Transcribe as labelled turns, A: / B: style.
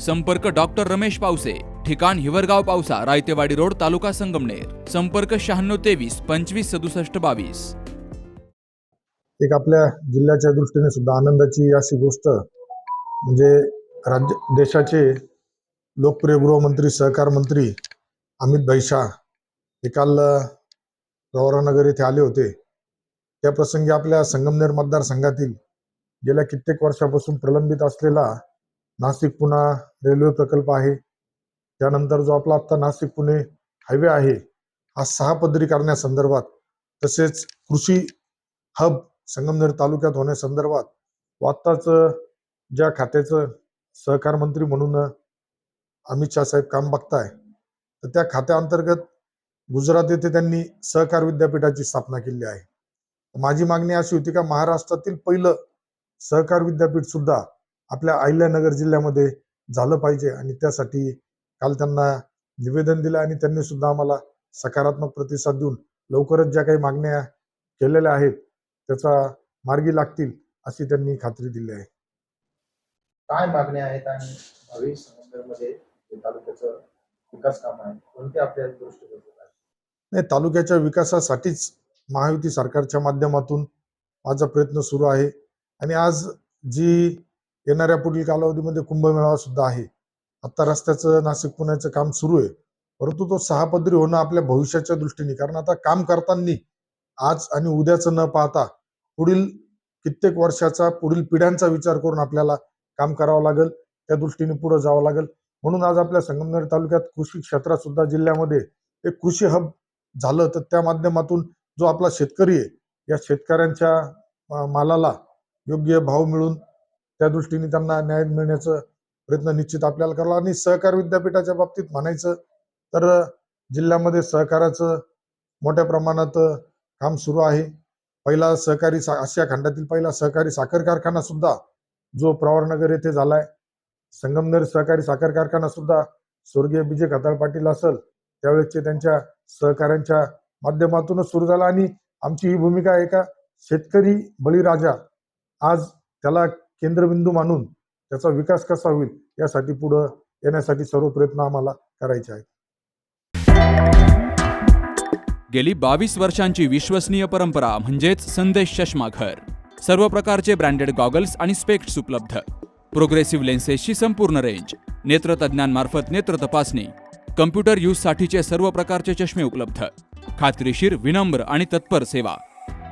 A: संपर्क डॉक्टर रमेश पावसे ठिकाण हिवरगाव पावसा रायतेवाडी रोड तालुका संगमनेर. संपर्क शहाण्णव तेवीस पंचवीस सदुसष्ट बावीस.
B: एक आपल्या जिल्ह्याच्या दृष्टीने सुद्धा आनंदाची अशी गोष्ट म्हणजे राज्य देशाचे लोकप्रिय गृहमंत्री सहकार मंत्री अमित भाई शाह हे काल प्रवरानगर येथे आले होते. त्या प्रसंगी आपल्या संगमनेर मतदारसंघातील गेल्या कित्येक वर्षापासून प्रलंबित असलेला नाशिक पुणा रेल्वे प्रकल्प आहे. त्यानंतर जो आपला आत्ता नाशिक पुणे हायवे आहे हा सहा पदरी करण्यासंदर्भात तसेच कृषी हब संगमनेर तालुक्यात होण्यासंदर्भात व आत्ताच ज्या खात्याचं सहकार मंत्री म्हणून अमित शाह साहेब काम बघताय तर त्या खात्याअंतर्गत गुजरात येथे त्यांनी सहकार विद्यापीठाची स्थापना केली आहे. माझी मागणी अशी होती का महाराष्ट्रातील पहिलं सहकार विद्यापीठ सुद्धा आपल्या अहिल्यानगर जिल्ह्यामध्ये झालं पाहिजे आणि त्यासाठी काल त्यांना निवेदन दिलं आणि त्यांनी सुद्धा आम्हाला सकारात्मक प्रतिसाद देऊन लवकरच ज्या काही मागण्या केलेल्या आहेत त्याचा मार्गी लागतील अशी त्यांनी खात्री दिली आहे.
C: काय मागण्या आहेत आणि भावी तालुक्याचं विकास काम आहे कोणते आपल्या दृष्टिकोन आहे
B: नाही तालुक्याच्या विकासासाठीच महायुती सरकारच्या माध्यमातून माझा प्रयत्न सुरू आहे. आणि आज जी येणाऱ्या पुढील कालावधीमध्ये कुंभमेळावा सुद्धा आहे. आता रस्त्याचं नाशिक पुण्याचं काम सुरू आहे. परंतु तो सहा पदरी होणं आपल्या भविष्याच्या दृष्टीने कारण आता काम करताना आज आणि उद्याचं न पाहता पुढील कित्येक वर्षाचा पुढील पिढ्यांचा विचार करून आपल्याला काम करावं लागेल. त्या दृष्टीने पुढे जावं लागेल. म्हणून आज आपल्या संगमनेर तालुक्यात कृषी क्षेत्रात सुद्धा जिल्ह्यामध्ये एक कृषी हब झालं तर त्या माध्यमातून जो आपला शेतकरी आहे या शेतकऱ्यांच्या मालाला योग्य भाव मिळून त्या दृष्टीने त्यांना न्याय मिळण्याचं प्रयत्न निश्चित आपल्याला करावा आणि सहकार विद्यापीठाच्या बाबतीत म्हणायचं तर जिल्ह्यामध्ये सहकाराचं मोठ्या प्रमाणात काम सुरू आहे. पहिला सहकारी सा- आशिया खंडातील पहिला सहकारी साखर कारखाना सुद्धा जो प्रवारनगर येथे झालाय. संगमनेर सहकारी साखर कारखाना सुद्धा स्वर्गीय विजय खताळ पाटील असल त्यावेळेसचे त्यांच्या सहकाऱ्यांच्या माध्यमातूनच सुरू झाला. आणि आमची ही भूमिका आहे का? शेतकरी बळीराजा आज त्याला केंद्रबिंदू मानून त्याचा विकास कसा होईल यासाठी पुढं येण्यासाठी सर्व प्रयत्न आम्हाला करायचे आहेत.
A: गेली बावीस वर्षांची विश्वसनीय परंपरा म्हणजेच संदेश चष्माघर सर्व प्रकारचे ब्रँडेड गॉगल्स आणि स्पेक्ट्स उपलब्ध. प्रोग्रेसिव्ह लेन्सेसची संपूर्ण रेंज नेत्रतज्ञांमार्फत नेत्र तपासणी कम्प्युटर यूजसाठीचे सर्व प्रकारचे चष्मे उपलब्ध. खात्रीशीर विनम्र आणि तत्पर सेवा.